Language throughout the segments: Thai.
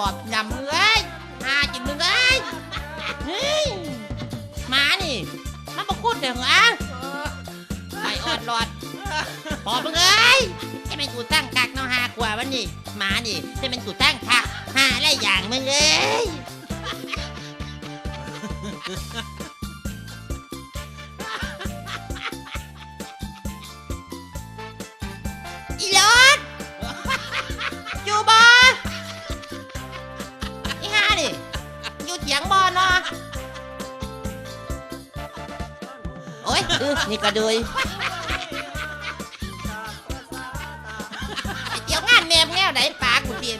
ปอบยำมึงเอ้ยหาจินมึงเอ้ยเฮ้ยหมานี่มันมาพูดเดี๋ยวเหรอไปออดรอดปอบมึงเอ้ยจะเป็นกูตั้งกักเนาะหากว่าวันนี้หมานี่จะเป็นกูตั้งคักหาอะไรอย่างมึงเอ้ย โอ้ยเออนี่ก็เลยไอ้เดี๋ยวงานแมมแง่ไหนปากูเปลี่ยน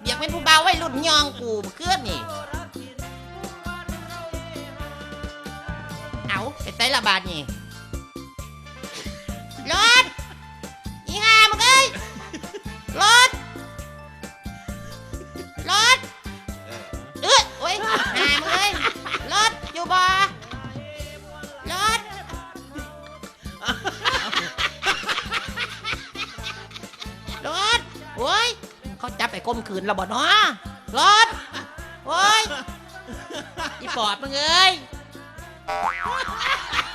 เบียกเป็นผู้เบาไว้รุ่นยองกูเมื่อนนี่ เอาไปใส่ละบาทนี่ ไปก้มขืนเราบ่เนาะรถโอ้ยอีปอบมึงเอ้ย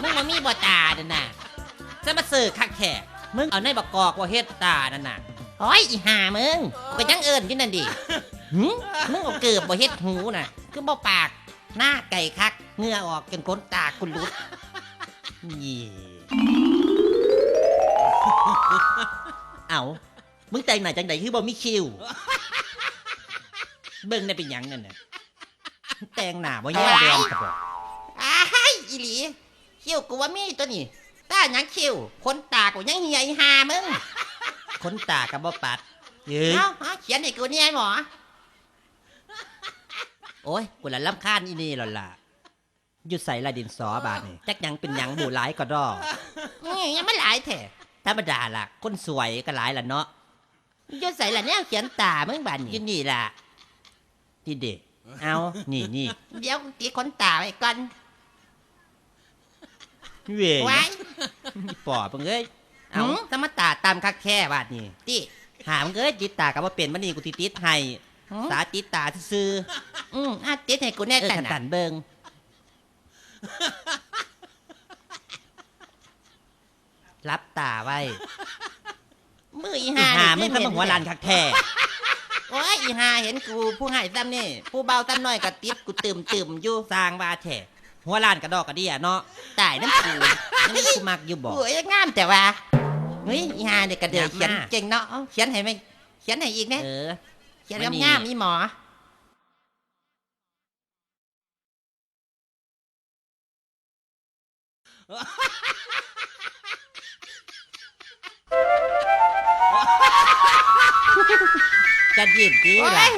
มึงมามีบ่ตาเด้นน่ะจะมาสื่อคักแขกมึงเอาในบักกอกว่าเฮ็ดตานั่นน่ะโอ้ยอีห่ามึงก็ยังเอิญอยู่นั่นดิหึมึงเอาเกือบบ่เฮ็ดหูน่ะคือบ่ปากหน้าไก่คักเหงื่อออกจนขนตาคุณรุดยี่เอามึงแต่งหน้าจังใดคือบ่มีคิว เบิ่งได้เป็นหยังนั่นน่ะแต่งหน้าบ่แย่แดงครับบ่อ้ายอีหลีคิวกูว่ามีตัวนี้ตาหยังคิวคนตากูยังเหียอีหามึงคนตากับบ่ปัดเอ้ยเอาเขียนให้กูเนี่ยไอ้หมอโอ้ยกูละลำคาญอีนี่หรอล่ะหยุดใส่ลายดินสอบาดนี่จักหยังเป็นหยังหมู่หลายก็ดอนี่ยังไม่หลายแท้ธรรมดาล่ะ คนสวยก็หลายล่ะเนาะหยุดใส่ละเนี่ยเขียนตามึงบานนี่นี่ล่ะ ที่เด็ก เอานี่นี่เดี๋ยวตีคนตาไว้ก่อนเวยไว้ปอบมึงเอ้ยเอาสมาตาตามคักแค่บาดนี่ติหามึงเอ้ยติดตากับว่าเป็นมันนี่กูติดติดให้สาติดตาซื่ออืมอะติดให้กูๆแน่เออกันขันนะตันเบิงรับตาไว้มืออีอีหาหานี่มึงทำหัวลานคักแท้ โอ้ยอีหาเห็นกูผู้ให้ซ้ำนี่ ผู้เบาซ้ำน้อยก็ติดกูตื่มตื่มๆอยู่สร้างบาแท้หัวลานกระดอกกระเดียเนาะตายน้ำกูนี่กูมักอยู่บอกโอ้ยงามแต่ว่าเฮ้ยอีหาเด็กกระเดือกยับมาเขียนเก่งเนาะเอาเขียนให้ไหมเขียนให้อีกนะเออเขียนมานี่งามๆอีหมอ จะยิบดีโอ้ล่ะย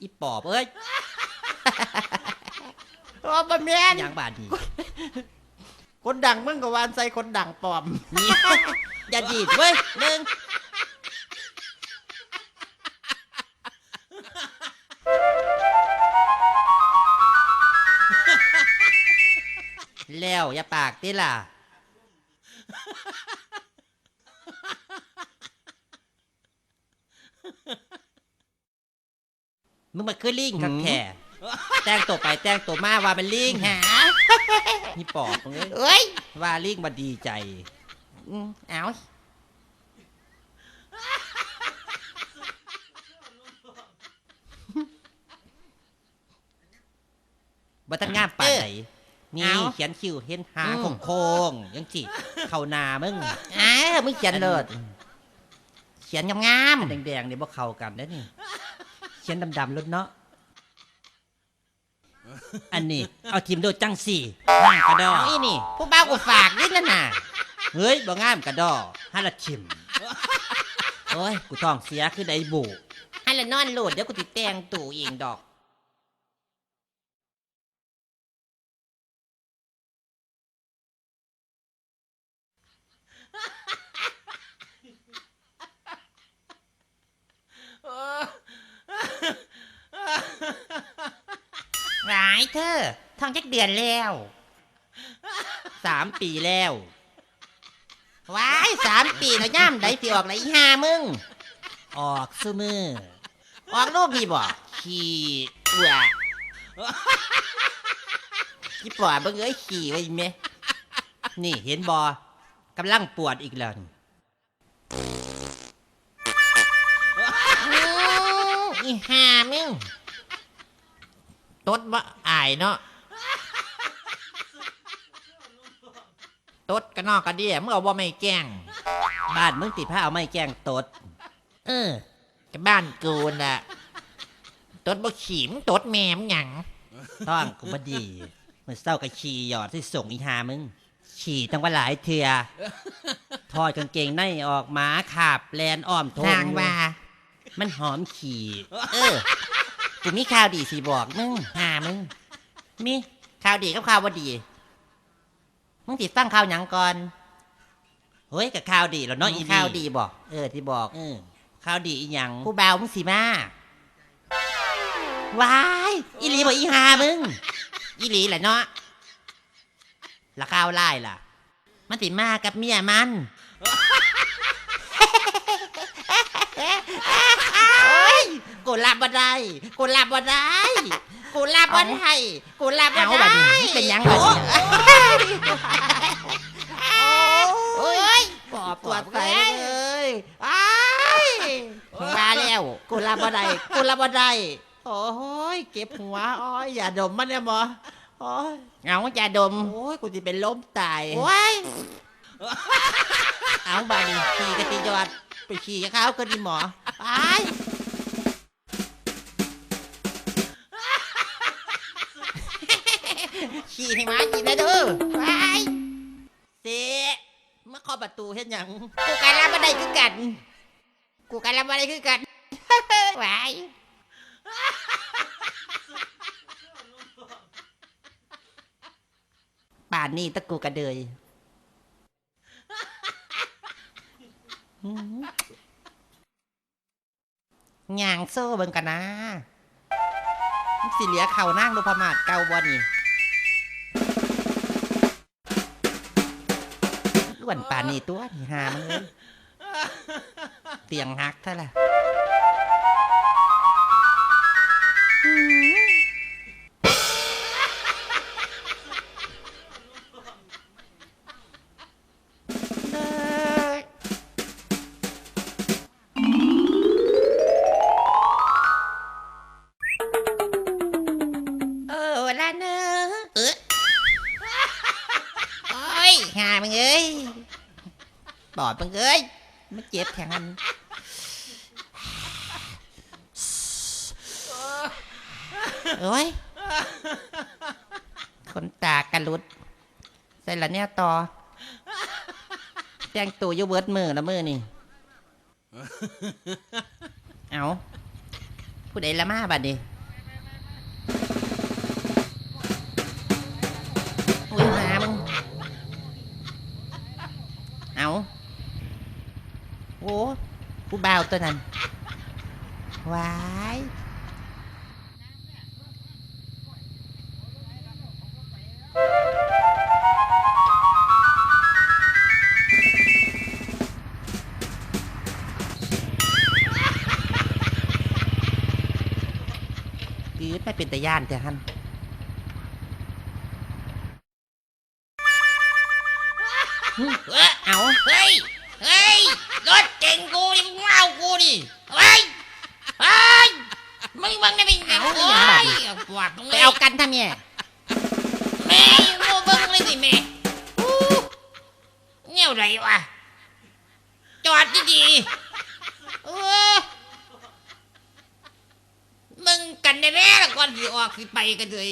อีปอบเอ้ยโอ้บะแม่นหยังบาดนี่คนดังมึงก็วานใส่คนดังปลอมนี่อย่าดีดเว้ยหนึ่งแล้วอย่าปากติล่ะ มึงมาคือลิงคักแค่แต่งตัวไปแต่งตัวมาว่าเป็นลิงหานี่ปอบมึงเอ้ยเอ้ยว่าลิงมาดีใจอืมเอาบัตันงามป่านไหนนี่เขียนคิวเห็นหางโค้งๆยังจีเข้าหนามึงอ้าวมึงเขียนเลยเขียนงามอันแดงๆเนี่ยบ่เข้ากันนะนี่ เขียนดำๆลดเนาะ อันนี้ เอาทีมโดดจังสี่ห้ากระดๆอเอาอีนี่ ผู้บ่าวกูฝากนิดนั่นน่ะ เฮ้ยบ่งามกระดอฮัลละชิมโอ้ย กูท้องเสียคือไดบูให้ละนอนโหลดเดี๋ยวกูติดแต่งตู่เองดอก ร้ายเธอท้องจักเดือนแล้วสามปีแล้วว้ายสามปีแล้วย่ามได้สิออกเลยอีห่ามึง ออกซุมือ ออกลูกพี่บ่ขี่เบื่อยี่ปอเบิ่งเอ้ยขี่ไว้แม่นี่เห็นบอกำลังปวดอีกแล้วอีห่ามึง ตดบ่อายเนาะตดกันนอกกันเดียมึงเอาบ่ไม่แกล้ง บ้านมึงติดผ้าเอาไม้แกล้งตด เออแต่บ้านกูน่ะตดบ่ขี่มึงตดแม่มึงหยังต้องกูบดีมันเศร้ากับขี่หยอดที่ส่งอีหามึง ขี่ตั้งว่าหลายเถื่อทอดกางเกงในออกมาขาบแลนอ้อมโทนางว่า มันหอมขี่ เออ กูมีข่าวดีสิบอกมึงหามึง มีข่าวดีกับข่าวบ่ดี มึงติดตั้งข่าวหยังก่อนเฮ้ยกับข้าวดีแล้วเนาะมีอีข่าวดีบอก เออที่บอก เออข้าวดีอีหยังผู้บ่าวมึงสิมาว้ายอีหลีบ่อีหามึง อีหลีแหละเนาะละข้าวไล่ล่ะ มันสิมากับเมียมัน โอ๊ย กูรับบ่ได้กูรับบ่ได้กูรับบ่ได้กูรับบ่เอาบัได้ดนี้เป็นหยังบัดนี้โอ้ยปอบปวดใส่เลยอ้ายมาแล้วกูรับบ่ได้กูรับบ่ได้โอ้ยเก็บหัวอ้อยอย่าดมมันเนี่ยหมอโอ้ยเอาอย่าดม โอ้ยกูจะเป็นล้มตาย โอ้ยเอาบาดนีขี่กันตียอดไปขี่กับเขาก็ดีหมอไป ขี่ให้หมากินนะเด้อไปเสียมาเคาะประตูเฮ็ดหยังกูการรับมาได้คือกัน กูการรับมาได้คือกันไหวป่านนี้ตะกูกระเดยย่างโซ่เบิ่งกันนะสิเหลียเข่านั่งดูพมาดเกาบอนี่ ล้วนป่านนี่ตัวนี่หามันเลยเตียงหักท่าล่ะอืม อดมึงเอ้ยไม่เจ็บแทงอันโอ้ยคนตากระลุดใส่ละเนี่ยต่อแจ้งตัวอยูเวิร์ดมือละมือนี่ เอาผู้ใดละมาบัดนี้ ผู้บ่าวตัวนั้นวายยืดไม่เป็นตะย่านแต่ฮันเอาเฮ้ย รถเก่งกูนี่มึงเอากูดิเฮ้ยเฮ้ยมึงมึงได้เป็นไงเอาโอ้อย่างบัดยนี้ปวดมึงไปเอากันทำเนี่ยแม่โมเบิ้งเลยสิแม่อู้เงี้ยวไรวะจอดดีๆเออมึงกันได้แม่ละก่อนสิออกสิไปกันเลย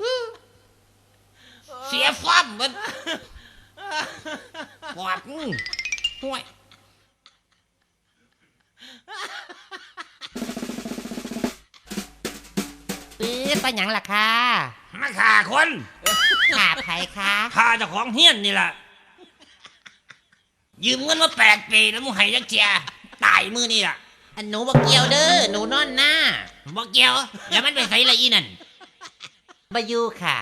อู้เสียฟอร์มมันปวดมึงห่วย ปื๊ดไปหยังล่ะค่ะมาฆ่าคนขาไผคะฆ่าเจ้าของเฮี้ยนนี่แหละยืมเงินมาแปดปีแล้วมึงให้ยักเจียตายมือนี่ล่ะอันหนูบอกเกี่ยวเด้อหนูนอนหน้าบอกเกี่ยว แล้วมันไปใส่ละอีนั่นบายูค่ะ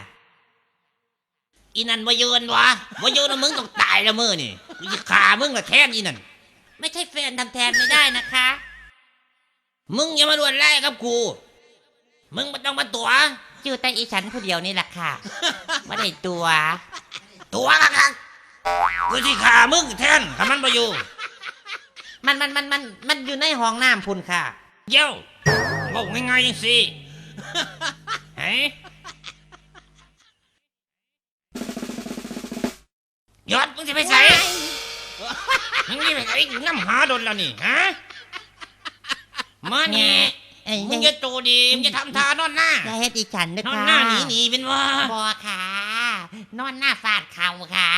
อีนั่นมายืนวะมายืนแล้วมึงต้องตายแล้วมือนี่กูจะฆ่ามึงละแทนอีนั่น ไม่ใช่แฟนทำแทนไม่ได้นะคะ มึงอย่ามาดวนไล่กับกู มึงไม่ต้องมาตัว อยู่แต่อีฉันผู้เดียวนี่แหละค่ะ ไม่ได้ตัว ตัวกักๆกูที่ฆ่ามึงแทนถ้ามันมาอยู่ มันมันมันมันมันอยู่ในห้องน้ำพุ่นค่ะ เย้าบอกง่ายๆยังสิเฮ้ยยอดมึงจะไปใส่ มึงจะไปใส่กูน้ำหาโดนแล้วนี่ฮะมานี่ไอ้มึยังงจะโตดีมึงจะทำทานอนหน้าอย่าเฮ็ดอีฉันนะนอนคะหน้าหนีหนีเป็นว่าบอค่ะ นอนหน้าฟาดเข่าค่ะ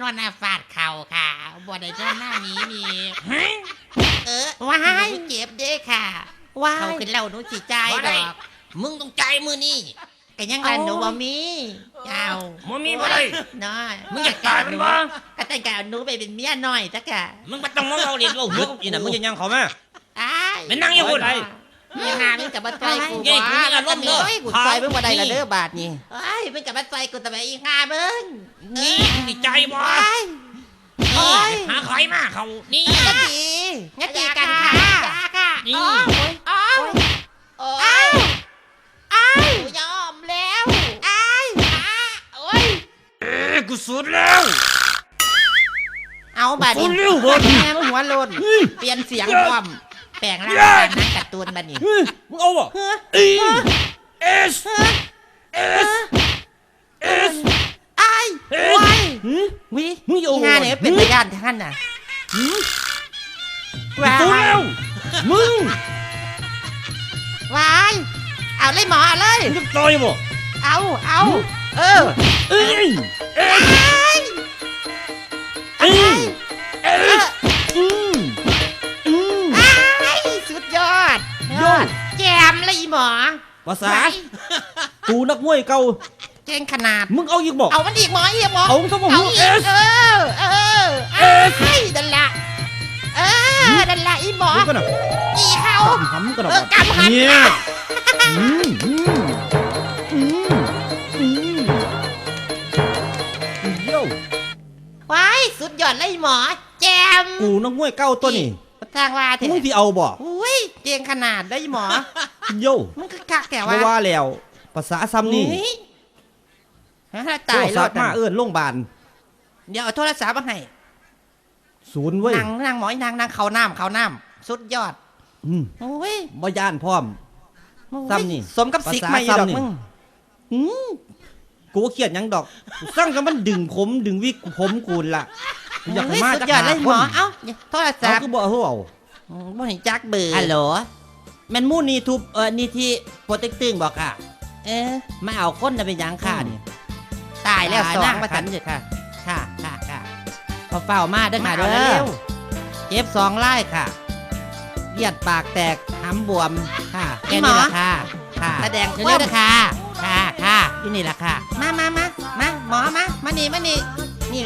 นอนหน้าฟาดเข่าค่ะบ่ได้นอนหน้าหนี้นี่เฮ้ยเออว้ายเจ็บเด้ค่ะว้าย เขาขึ้นเล่าหนูสิใจายบ่ดได้อก มึงต้องใจายมือนี่ ก็ยังว่าหนูบ่มีเจ้าบ่มีบ่ได้น้อยมึงอยากตายเป็นบ่ก็แต่งกเอาหนูไปเป็นเมียน้อยจ้ะค่ะมึงไม่ต้องมาเอาเรียนว่าหัหยุวดกับอีน่ะมึงจะยังเขามาอ้ายไปนั่งอยู่พุ่นไปมีงานมึงกับมาใจกูเย้กูมีอารมณ์เด้อเฮ้ยกูใจมึงบ่ได้ละเด้อบาทนี่เอ้ยมึงกับมาใจกูแต่ไปอีกงานมึงนี่มึงนี่ใจบ่เอ้ยโอ๊ยหาใครมาเขานี่งั้นตีงั้นตีกันค่ะจ้าค่ะนี่ โอ้ยโอ้ยโอ้ยอ้ายกูยอมแล้วอ้ายอ้าโอ้ย เอ้ยกู สุดแล้ว เอาบัดสุนี้ดแล้วบ่แม่มึงหัวโลนเปลี่ยนเสียงพร้อมแปลงร่างเป็นนักการ์ตูนบัดนี้เฮ้ยมึงเอาบ่เฮ้ออีเอสเฮ้อเอสเอสอ้ายเฮ้ยโอ้ยหือวิมึงอย่าเอางานเนี่ยเป็นพยานท่านน่ะหือว้ากูยแล้วมึงวาย เอาเลยหมอเอาเลยมึงจะต่อยบ่เอา เอา เออเอ้ยเอสเอ้ยเอ้ยเอเอสออืมอืมอ้ายสุดยอดยอดแจมเลยอีหมอภาษากูนักมวยเก่าเก่งขนาด มึงเอาอีกบ่เอามันอีกหมออีกหมอเอาซะบ่เอาอีกเออเออเออดันละเออดันละอีหมอมึงก็น่ะอีเขาทำกันน่ะเออกำหันเนี่ยอืมอืม ว้ายสุดยอดเลยอีหมอ แจมกูนักมวยเก่าตัวนี้ทางว่าเถมึงอะที่เอาบ่อุ้ยเก่งขนาดได้อีหมอ โย่มันก็คักแต่เพว่าราะว่าแล้ว ภาษาซ้ำนี่อุ๊ยฮะโทตารยศัแล้พท์มาเอื้อนโรงพยาบาลเดี๋ยวเอาโทรศัพท์มาให้ศูนย์เว้ยนางนางหมอยนางนางเขาน้ำเขาน้ำสุดยอดอืมโอ้ยบ่ย่านพร้อม ซ้ำนี่สมกับสิกภาษาไม่ดอกซ้ำนี่มึง อืม กูบ่เครียดหยังดอกกูสร้างกับมันดึงผมดึงวิกผมกูนล่ะกูอยากให้โอ้ยมาสุดจักยอดหาเลยคหมอนเอ้าโทรศัเอาพท์คือบ่เอาเอาอืมบ่เห็นจักเบอร์ฮัลโหลแม่นมูนี่ทุบเออนี่ที่โปรเต็กตึงบอกค่ะเออไม่เอาคนน่ะเป็นหยังค่ะนี่ตายแล้วสองมามาสัสันนเด็ดค่ะ ค่ะค่ะค่ะพอเฝ้ามาเด้อค่ะมาเด้เอาเร็อวเจ็บสองไล่ค่ะเลียดปากแตกหำบวมค่ะแค่นี้ละค่ะค่ะแสดงเร็วๆเด้อค่ะค่ะค่ะ อยู่นี่ละค่ะ มามามามาหมอมามานี่มานี่นี่